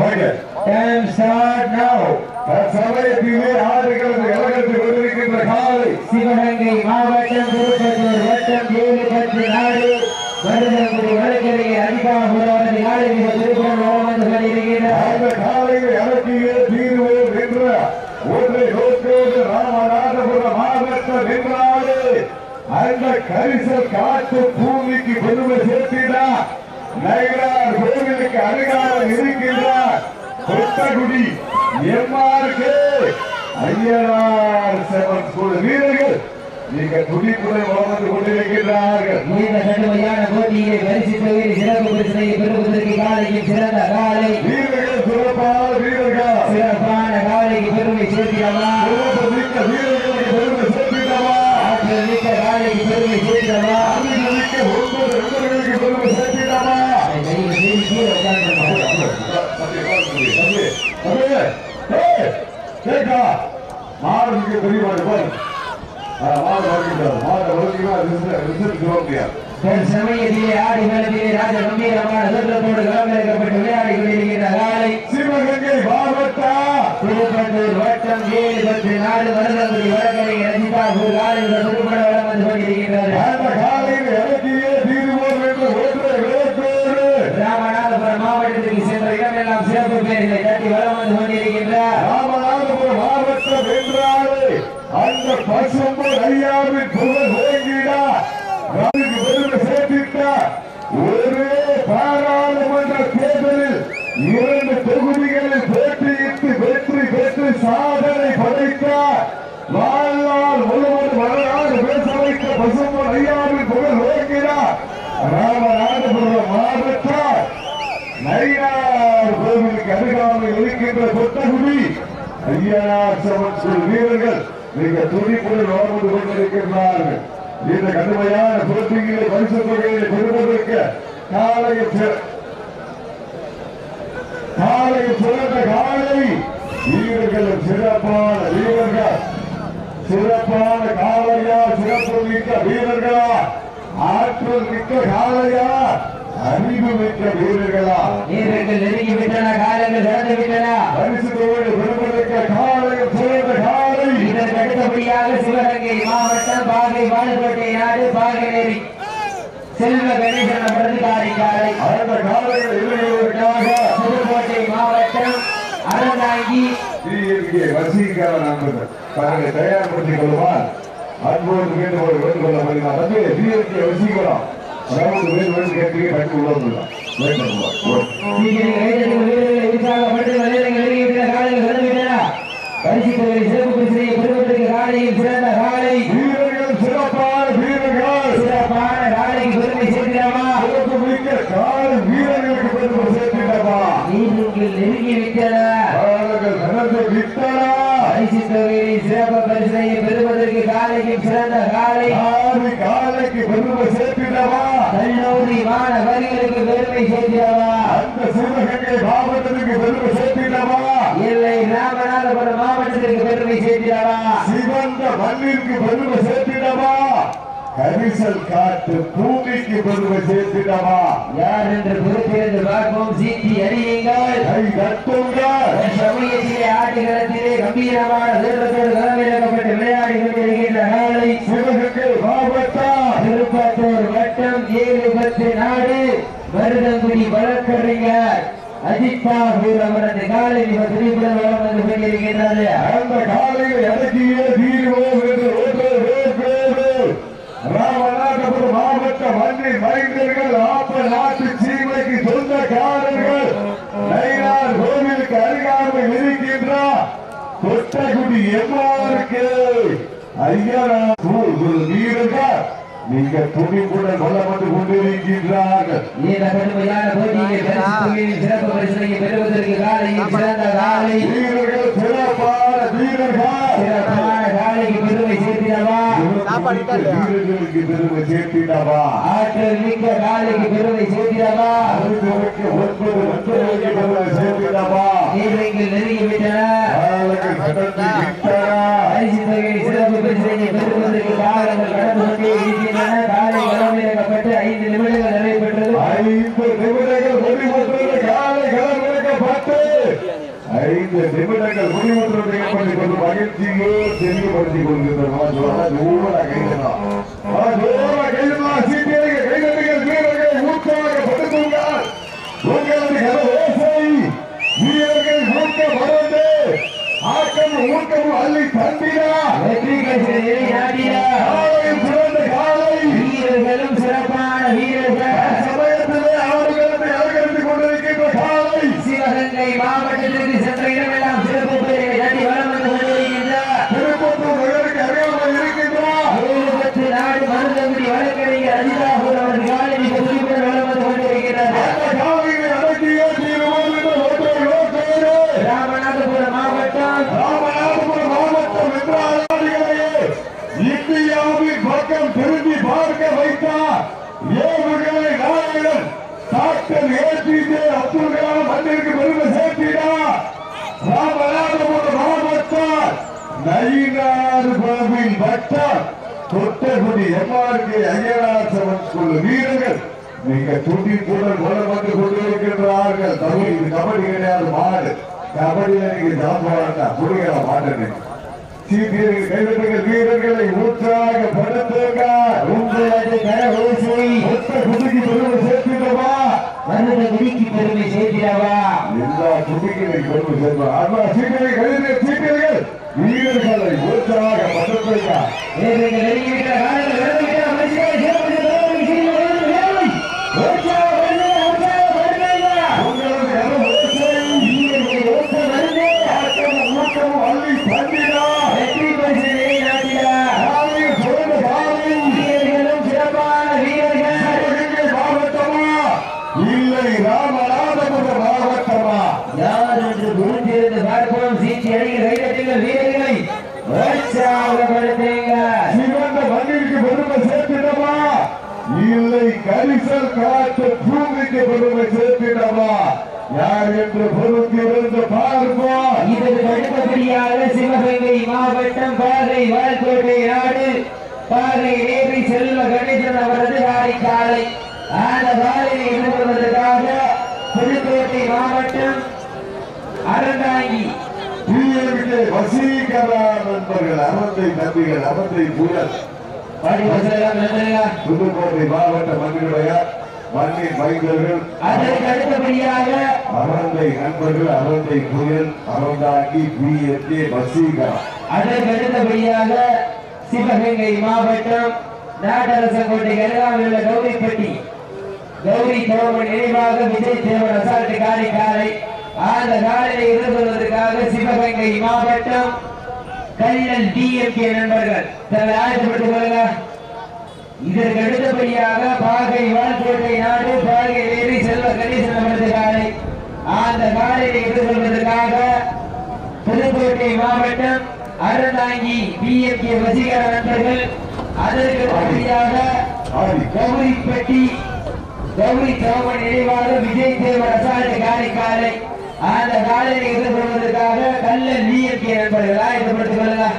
Okay Time start now. தற்சமயத்திலே ஆடுகளது இலக்கத்தில் கொண்டிருக்கின்ற காலை சிவகங்கை மாவட்டம் திருப்பத்தூர் வட்டம் ஏழு பத்து நாடு மருதங்குடி வழக்கறிஞர் அதிகாபுரம் நாடு மிக திருப்பூர் வந்து கொண்டிருக்கிறார் அந்த காலையை அடக்கியே தீர்வோம் என்ற ஒன்றை நோக்கோடு ராமநாதபுரம் மாவட்டம் வென்றாடு அந்த கரிசல் காட்டு பூமிக்கு பெருமை சேர்த்தினார் நகரார் கோவிலுக்கு அருகாமல் இருக்கின்றார். கொட்டகுடி எம்ஆர்கே ஐயனார் செவன் குழு வீரர்கள். நீங்க துடிப்புடன் வளர்ந்து கொண்டிருக்கின்றார்கள். இந்த கடுமையான போட்டியை பரிசு தொகையில் சிறப்பு பிரச்சனையை பெறுவதற்கு காலையில் சிறந்த காலை. வீரர்கள் சிறப்பான வீரர்கள். சிறப்பான காலைக்கு பெருமை சேர்க்கிறவா சிறப்பு மிக்க வீரர்களுக்கு பெருமை சேர்த்திடவா? ஆற்றல் மிக்க காலைக்கு பெருமை சேர்க்கிறவா மிக்க ஒன்பது வீரர்களுக்கு பெருமை சேர்த்திடவா கையில் சரி கீழே உட்கார்ந்து கேட்டா மாடு பெரிய மாடு பாரு. மாடு வளர்க்கிறார் மாடு வளர்க்கிறா முடியாது. சமயத்திலே ஆடி மேலத்திலே ராஜ கம்பீரமான தோற்றத்தோடு களமிறக்கப்பட்டு விளையாடி கொண்டிருக்கிற காலை சிவகங்கை மாவட்டா? திருப்பத்தூர் வட்டம் ஏழு பத்து நாடு மருதங்குடி வடகரை ரஞ்சிதாபூர் காலையில் திருப்பட வளம் வந்து கொண்டிருக்கிறது அந்த காலையில் இறக்கியே தீர்வோம் என்று ஒன்றை விளக்கோடு ராமநாதபுரம் மாவட்டத்திற்கு சென்ற இடமெல்லாம் சிறப்பு தட்டி வளம் வந்து கொண்டிருக்கின்ற ராமநாதபுரம் மாவட்டம் என்றாலே அந்த பசும்பு ஐயாவின் புகழ் ஓங்கிடா. ராஜுக்கு பெருமை சேர்த்திட்ட. ஒரே பாராளுமன்ற தேர்தலில் இரண்டு தொகுதிகளில் போட்டியிட்டு வெற்றி பெற்று சாதனை படைத்தார் வாழ்நாள் முழுவதும் வரலாறு பேச வைத்த பசும்பு ஐயாவின் புகழ் ஓங்கினார் ராமநாதபுரம் மாவட்டம் நயினார் கோவிலுக்கு அருகாமையில் இருக்கின்ற கொட்டகுடி ஐயனார் சமன் வீரர்கள் மிக துடிப்புடன் வாழ்ந்து கொண்டிருக்கின்றார்கள். இந்த கடுமையான போட்டிகளை பரிசு தொகையை பெறுவதற்கு காலையை சிற- சிறந்த காலை. வீரர்கள் சிறப்பான வீரர்கள். சிறப்பான காலையா சிறப்பு மிக்க வீரர்களா? ஆற்றல் மிக்க காலையா அறிவு மிக்க வீரர்களா. வீரர்கள் நெருங்கி விட்டன காலங்கள் கடந்து விட்டன. பரிசு தொகையை பெறுவதற்கு காலையில் சிறந்த காலை. இதற்கு அடுத்தபடியாக சிவகங்கை மாவட்டம் பாகை வாழக்கோட்டை நாடு பாகநேரி. செல்வ கணேசன் பிரதிகாரி காலை அந்த காலையில் இளைஞர்களுக்காக புதுக்கோட்டை மாவட்டம் அறந்தாங்கி. வசீகர நண்பர்கள் தங்களை தயார்படுத்திக் கொள்ளுமாறு அன்போடு வேண்டுகோள் வேண்டுகொள்ள வருகிறார் அது டிஎன்கே வசீகரம் அதாவது வேண்டு வேண்டு கேட்டு கட்டி உள்ளதுதான் வேண்டும் நீங்கள் கைதட்டி வீரர்களை உற்சாகப்பட்டு வலைதளங்கள் நெருங்கி விட்டன காலைகள் கடந்து விட்டன பரிசு தொகை சிறப்பு பரிசினை பெறுவதற்கு காலையில் சிறந்த காலை வீரர்கள் சிறப்பான வீரர்கள் சிறப்பான காலைக்கு பெருமை சேர்க்கிறவா சிறப்பு மிக்க கால் வீரர்களுக்கு பெருமை சேர்த்திடவா நீங்கள் நெருங்கி விட்டன அவர்கள் நடந்து விட்டனா பரிசு தொகையை சிறப்பு பரிசினை பெறுவதற்கு காலையில் சிறந்த காலை ஆறு காலைக்கு பெருமை சேர்த்திடவா கல்லூரி மாணவர்களுக்கு பெருமை சேர்க்கிறவா? அந்த சிவகங்கை மாவட்டத்துக்கு பெருமை சேர்த்திடவா இல்லை ராமநாதபுரம் மாவட்டத்திற்கு பெருமை சேர்க்கிறவா? சிவந்த மண்ணிற்கு பெருமை சேர்த்திடவா கரிசல் காட்டு பூமிக்கு பெருமை சேர்த்திடவா யார் என்று பொறுத்திருந்து பார்ப்போம். சீட்டி அறியுங்கள். கை கட்டுங்கள் சமயத்திலே ஆட்டுகளத்திலே கம்பீரமான தீர்த்தத்தோடு களமிறக்கப்பட்டு விளையாடி கொண்டிருக்கின்ற காலை சிவகங்கை மாவட்டம் திருப்பத்தூர் வட்டம் ஏழு பத்து நாடு மருதங்குடி அஜித்தா அஜித்தாபூர் அவரது காலை இவர் துடிப்புடன் வளம் வந்து கொண்டிருக்கின்றது அந்த காலையில் இறக்கியே தீர்வோம் என்று ராமநாதபுரம் மாவட்ட மண்ணி மைந்தர்கள் ஆப்ப நாட்டு சீமைக்கு சொந்தக்காரர்கள் நயினார் கோவிலுக்கு அருகாமல் இருக்கின்ற கொட்டகுடி எம்மாருக்கு ஐயனா வீரர்கள் நீங்க துணிப்புடன் வளப்பட்டு கொண்டிருக்கின்றார்கள். இந்த கடுமையான போட்டியில் சிறப்பு பரிசனை பெறுவதற்கு காலையில் சிறந்த காலை. வீரர்கள் சிறப்பான வீரர்கள். சிறப்பான காலைக்கு பெருமை சேர்த்திடவா? வீரர்களுக்கு பெருமை சேர்த்திடவா? ஆற்றல் மிக்க காலைக்கு பெருமை சேர்த்திடவா? அவர்களுக்கு ஒன்பது ஒன்பது பெருமை சேர்த்திடவா? நீர்கள் நெருங்கி விட்டன. விட்டன பரிசு தொகை சிறப்பு பரிசனை பெறுவதற்கு காலங்கள் கடந்து கொண்டே இருக்கின்றன காலை களமிறக்கப்பட்டு ஐந்து நிமிடங்கள் நிறைவேற்றது ஐந்து நிமிடங்கள் முடிவுற்றது காலை களமிறக்கப்பட்டு இந்த நிமிடங்கள் முடிவுற்று செய்யப்பட்டுக் கொண்டு மகிழ்ச்சியோ தெரியப்படுத்திக் கொள்கின்றனர் ஜோரா கைதலாம் ஜோரா கைதலாம் சீட்டியர்கள் கைதட்டுகள் வீரர்கள். உற்சாகப்படுத்துங்கள் உங்களது கனவோசை வீரர்கள் ஊக்க மறந்து ஆக்கம் ஊக்கம் அள்ளி தந்தினா வெற்றி கட்சி நாட்டியா காலை சிறந்த காலை வீரர்களும் சிறப்பான வீரர்கள் சமயத்திலே அவர்களது அலங்கரித்துக் கொண்டிருக்கின்ற காலை சிவகங்கை மாவட்டத்திற்கு சென்ற இடமெல்லாம் சிறப்பு பெயரை தட்டி வளம் வந்து கொண்டிருக்கின்றார் திருப்பத்தூர் நகருக்கு அறியாமல் இருக்கின்றார் ஏழு பத்து நாடு மருந்தகுடி வழக்கறிஞர் அஜிதாபூர் அவரது காலனி புதுப்பிப்புடன் வளம் வந்து கொண்டிருக்கிறார் அந்த காலையை அடக்கியே தீருவோம் என்ற ஒற்றை நோக்கோடு ராமநாதபுரம் மாவட்டம் ராமநாதபுரம் மாவட்டம் என்றாலே இந்தியாவின் பக்கம் திரும்பி பார்க்க வைத்தார் ஏவுகளை நாயகன் டாக்டர் ஏபிஜே அப்துல் கலாம் மண்ணிற்கு பெருமை சேர்த்தினார் ராமநாதபுரம் நயினார் பாபின் கோவில் தொட்டகுடி எம்ஆர்கே ஐயனார் சமன் ஸ்கூல் வீரர்கள் மிக துட்டி கூட வளம் வந்து கொண்டிருக்கின்றார்கள். தமிழ் இது கபடி கிடையாது மாடு. கபடியில நீங்க சாப்பிட குடிக்கிற மாட்டேன் சீட்டியர்கள் கைதட்டுகள் வீரர்களை உற்சாகப்படுத்துங்க உங்களது கரகோசை ஒத்த குதிக்கு பெருமை சேர்த்துட்டோமா மருந்தகுடிக்கு பெருமை சேர்க்கிறவா? எல்லா குதிகளை பெருமை சேர்ப்போம் அண்ணா சீட்டியர்கள் கைதட்டுகள் சீட்டியர்கள் வீரர்களை உற்சாகப்படுத்துங்க வீரர்கள் யார் என்று பொறுத்திருந்து பார்ப்போம். இதற்கு அடுத்தபடியாக சிவகங்கை மாவட்டம் பாகை வாழ்கோட்டை நாடு. பாகை நேரி செல்வ கணேசன் அவரது காலை காலை. அந்த காலையை எதிர்கொள்வதற்காக புதுக்கோட்டை மாவட்டம் அறந்தாங்கி. வசீகரா நண்பர்கள் அறந்தை நம்பிகள் அறந்தை புயல் புதுக்கோட்டை மாவட்ட மண்ணினுடைய மண்ணின் மைந்தர்கள் அதற்கு அடுத்தபடியாக அறந்தை நண்பர்கள் அறந்தை புயல் அறந்தாங்கி பிஎம்கே வசீகரா அதற்கு அடுத்தபடியாக சிவகங்கை மாவட்டம் நாட்டரசங்கோட்டை அருகாமையில் உள்ள கௌரிப்பட்டி. கௌரி தோமன் நினைவாக விஜய் தேவன் அசால்ட் காலை காலை. அந்த காலையை எதிர்கொள்வதற்காக சிவகங்கை மாவட்டம் கல்லல் டிஎம்கே நண்பர்கள். தங்களை ஆயத்தப்பட்டுக் கொள்ளுங்க இதற்கு அடுத்தபடியாக பாகை வாழ்கோட்டை நாடு பாகை வேரி செல்வ கணேசன் அவரது காலை. அந்த காலையை எதிர்கொள்வதற்காக புதுக்கோட்டை மாவட்டம் அறந்தாங்கி பிஎம்கே வசீகர நண்பர்கள் அதற்கு அடுத்தபடியாக கௌரிப்பட்டி கௌரி தவமன் நினைவாளர் விஜய் தேவர் அசால்ட் காலை காலை. அந்த காலையை எதிர்கொள்வதற்காக கல்ல பிஎம்கே நண்பர்களா எதிர்படுத்திக் கொள்ளலாம்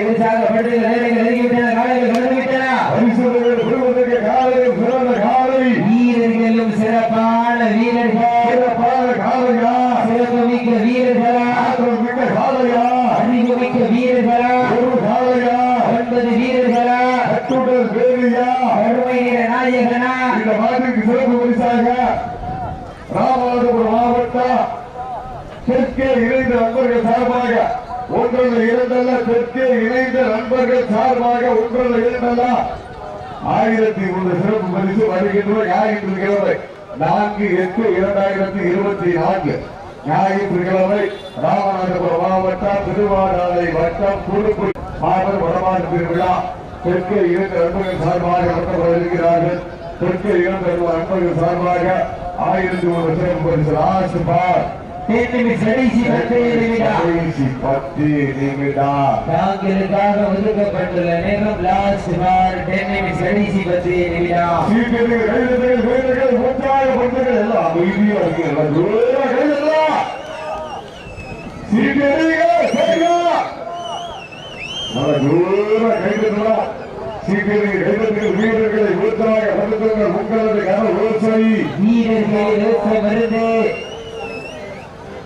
பரிசுகள் பெறுவதற்கு காலையில் சிறந்த காலை வீரர்களும் சிறப்பான வீரர்கள் சிறப்பான காலையா சிறப்புமிக்க வீரர்களா ஆற்றல் மிக்க காலையா அறிவுமிக்க வீரர்களா ஒரு காலையா ஒன்பது வீரர்களா கட்டுடல் வேலியா கருமை நிற நாயகனா இந்த மாட்டிற்கு சிறப்பு பரிசாக ராமநாதபுரம் மாவட்டம் தெற்கே இணைந்த நண்பர்கள் சார்பாக ஒன்றல்ல இரண்டல்ல தெற்கே இணைந்த நண்பர்கள் சார்பாக ஒன்றல்ல இரண்டல்ல ஆயிரத்தி ஒன்று சிறப்பு பரிசு வருகின்ற ஞாயிற்றுக்கிழமை நான்கு எட்டு இரண்டாயிரத்தி இருபத்தி நான்கு. ஞாயிற்றுக்கிழமை ராமநாதபுரம் மாவட்டம் திருவாடாலை வட்டம் புதுக்குடி மாவட்ட வடமாறு திருவிழா தெற்கே இரண்டு நண்பர்கள் சார்பாக நடத்தப்பட இருக்கிறார்கள். தெற்கே இரண்டு நண்பர்கள் சார்பாக ஆயிரத்தி ஒரு சிறப்பு பரிசு லாஸ்ட் பார் கடைசி பத்து நிமிடம் தாங்களுக்காக ஒதுக்கப்பட்டுள்ள நேரம் லாஸ்ட் பார் டென் நிமிஷம் கடைசி பத்து நிமிடம் வீரர்கள் வருது.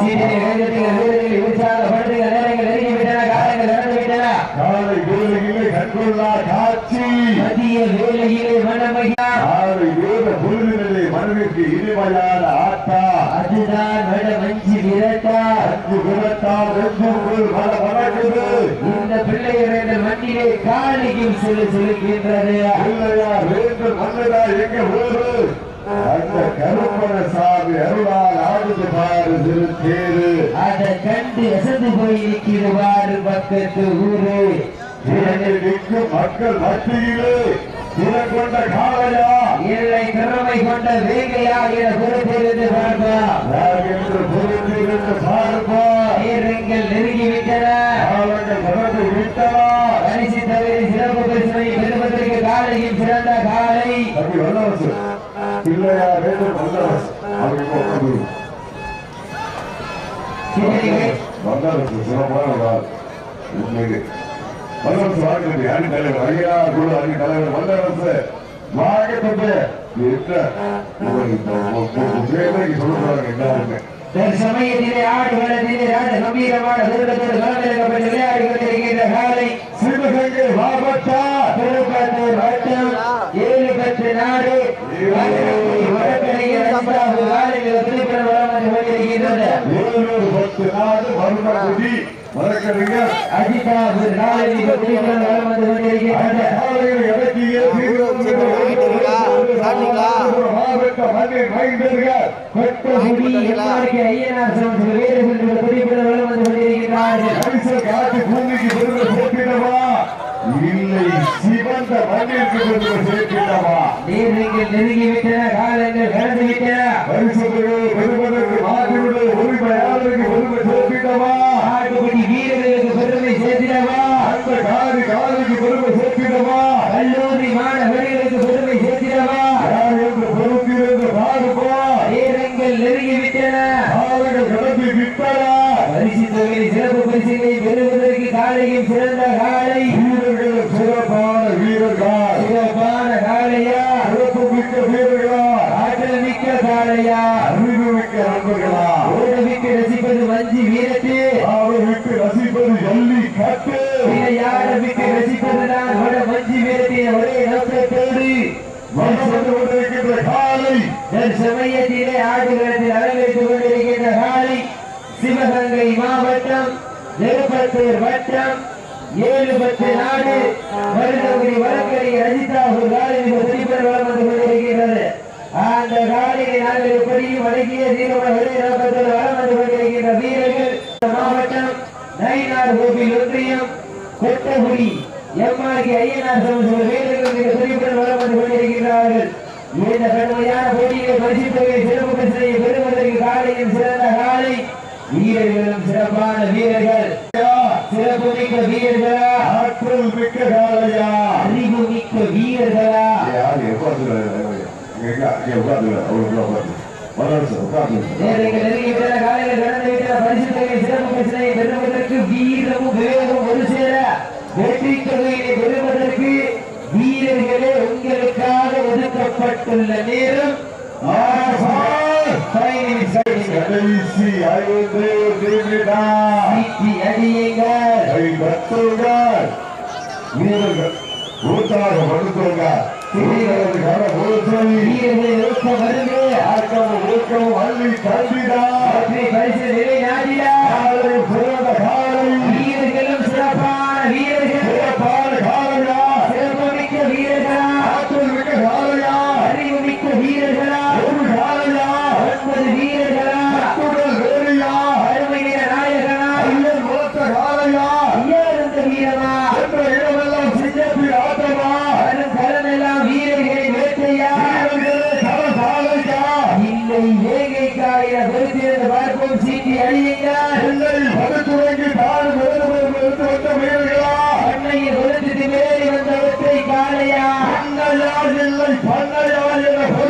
வீரர்களை உற்சாகப்படுத்துங்க நேரங்கள் விட்டன காலங்கள் நடந்து காலை வேலையிலே கண்டுள்ளா காட்சி. மதிய வேலையிலே மனமையா காலை வேத பொழுதிலே மனதிற்கு இனிமையான ஆட்டா. அதுதான் வட மஞ்சி விரட்டா அஞ்சு விரட்டா வெஞ்சுக்குள் மன வணங்குது. இந்த பிள்ளையர்கள் மண்ணிலே காலிக்கும் சொல்லு சொல்லுகின்றது. இல்லையா வேண்டும் மன்னதா எங்க ஊரு அந்த கருப்பண சாமி அருளால் ஆடுது பாரு திருத்தேரு அதை கண்டு அசந்து போய் நிற்கிறவாறு பக்கத்து ஊரு நிற்கும் மக்கள் மத்தியிலே தினம் கொண்ட காளையா? இல்லை திறமை கொண்ட வேகையா என பொறுத்திருந்து பார்ப்பா. யார் என்று பொருந்திருந்து பார்ப்பா. நேரங்கள் நெருங்கி விட்டன. காலங்கள் கடந்து விட்டனா. பரிசு தவிர சிறப்பு பரிசனை பெறுவதற்கு காலையும் சிறந்த காலை. தம்பி வல்லரசு. இல்லையா வேண்டும் வல்லரசு. அவர் இப்போ சிறப்பான ஒரு உண்மையிலே வல்லரசு வாழ்க்கை அணி தலைவர் ஐயா குழு அணி தலைவர் வல்லரசு ஆடு கம்பீரமான கலந்திருக்கப்பட்டு விளையாடி கொண்டிருக்கின்ற காலை மாவட்டா திருப்பத்தூர் வட்டம் ஏழு பத்து நாடு அஞ்சாவது காலையில் திருப்பணம் வளம் வந்து ஏழூர் பத்து நாடு வழக்கறிஞர் வந்து அந்த கொண்டிருக்கின்றது காலையில் இறக்கிய மாவட்ட மண்ணின் மைந்தர்கள் வீரர்கள் காட்டு பூமிக்கு பெருமை சேர்த்திடவா இல்லை சிவந்த மண்ணிற்கு பெருமை சேர்த்திடவா நீர்கள் நெருங்கிவிட்டன காலங்கள் கடந்து விட்டன பரிசுகளை பெறுவதற்கு மாற்றிவிட உரிமையாளருக்கு பெருமை சேர்த்திடவா ஆட்டுக்குடி வீரர்களுக்கு பெருமை சேர்த்திடவா அந்த காரி காலைக்கு பெருமை சேர்த்திடவா கல்லூரி மாணவர்களுக்கு பெருமை சேர்த்திடவா யார் என்று பொறுத்திருந்து பாருப்பா நேரங்கள் நெருங்கிவிட்டன. காலங்கள் கடந்து விட்டனா. பரிசு தொகை சிறப்பு பரிசுகளை பெறுவதற்கு காலையும் சிறந்த ஏழு பத்து நாடு மருதகுடி வழக்கறி அஜிதாபூர் காலையில் திருப்பதி வளம் வந்து கொண்டிருக்கிறது அந்த காலையை நாங்கள் எப்படியும் வழங்கிய தீர்மான விலை வளம் வந்து கொண்டிருக்கின்ற வீரர்கள் மாவட்டம் நயினார் கோவில் ஒன்றியம் கொட்டகுடி எம்ஆர்கி ஐயனார் சமூக வீரர்கள் மிக குறிப்பிட்ட வளம் வந்து கொண்டிருக்கிறார்கள் இந்த கடுமையான போட்டியை தொகை சிறப்பு பரிசனை பெறுவதற்கு காலையில் சிறந்த காலை வீரர்களும் சிறப்பான வீரர்கள். சிறப்பு மிக்க வீரர்களா? ஆற்றல் மிக்க காலையா அறிவு மிக்க வீரர்களா? வீரமும் வேகம் ஒரு சேர. வெற்றி பெறுவதற்கு வீரர்களே உங்களுக்காக ஒதுக்கப்பட்டுள்ள நேரம். கடைசி ஐந்து திரும்பிட்டார் வீரர்கள் ஊத்தாக வலுத்துவங்க வருகிறேன் யார் இல்லை பண்ண யார் என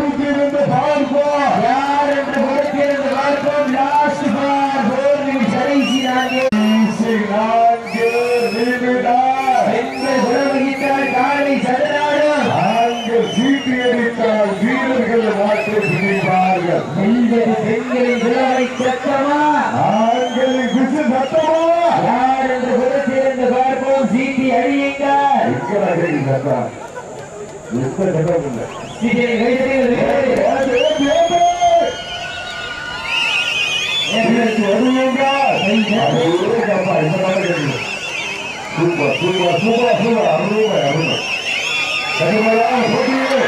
சூப்பர் சூப்பர் சூப்பர். சூப்பர் அருமை அருமை கடுமையான போட்டியே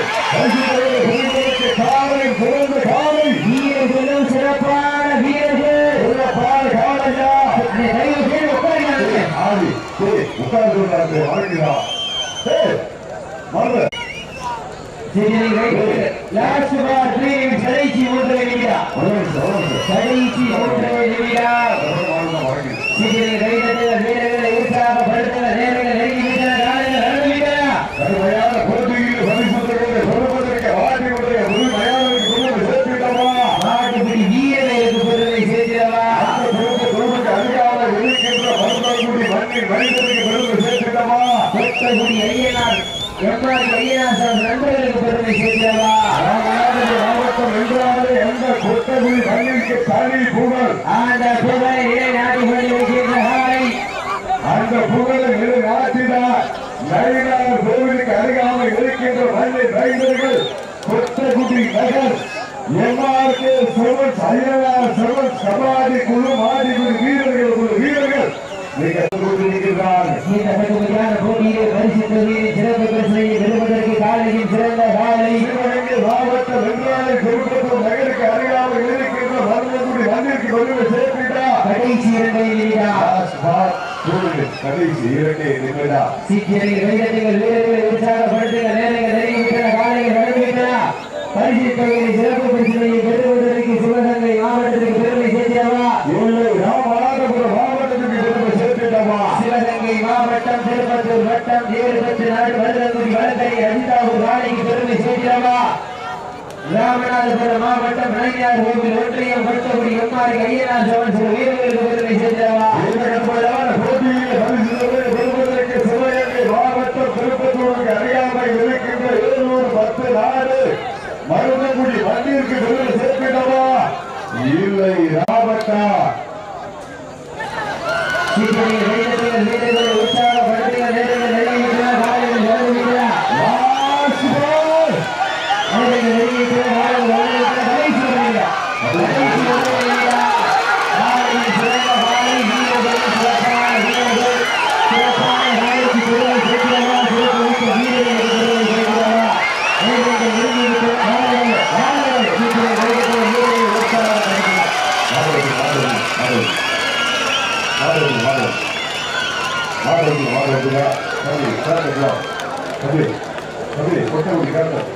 காவலை சிறந்த காவலை. வீரர்களும் சிறப்பான லோக்சபா ட்ரீம் கடைசி மூன்று நிமிடம் கடைசி மூன்று நிமிடம் வீரர்களை உற்சாகப்படுத்த செய்த ரயில்வே டிரைவர்கள் கொத்தகுடி நகர் எம்ஆர்கே சர்வன்ஸ் ஐயா சர்வன்ஸ் சமாதி குழு மாடி குழு வீரர்கள் குழு வீரர்கள். மிக கடுமையான போட்டியிலே பரிசு தொகையை சிறப்பு பிரச்சனையை பெறுவதற்கு காலையில் சிறந்த காலை. மாவட்ட வெங்காலை கொடுக்கப்படும் நகருக்கு அருகாமல் இருக்கின்ற மருந்தகுடி மண்ணிற்கு கொண்டு சேர்ப்பிட்டா கடைசி இரண்டை கடைசி இரண்டே நிமிடா சீக்கிரம் வீரர்கள் வீரர்கள் சிவகங்கை மாவட்டம் திருப்பத்தூர் வட்டம் ஏழுபத்து நாடு மதுரங்குடி வழக்கை அனிதாவூர் வாழைக்கு பெருமை சேர்க்கிறவா. ராமநாதபுரம் மாவட்டம் நயினார் கோவில் ஒன்றியம் பட்டகுடி எம்மாறு ஐயனார் சவன் சில வீரர்களுக்கு பெருமை சேர்க்கிறவா. மாடு மாடு மாடு தம்பி தம்பி தம்பி தம்பி கொட்டை காட்டு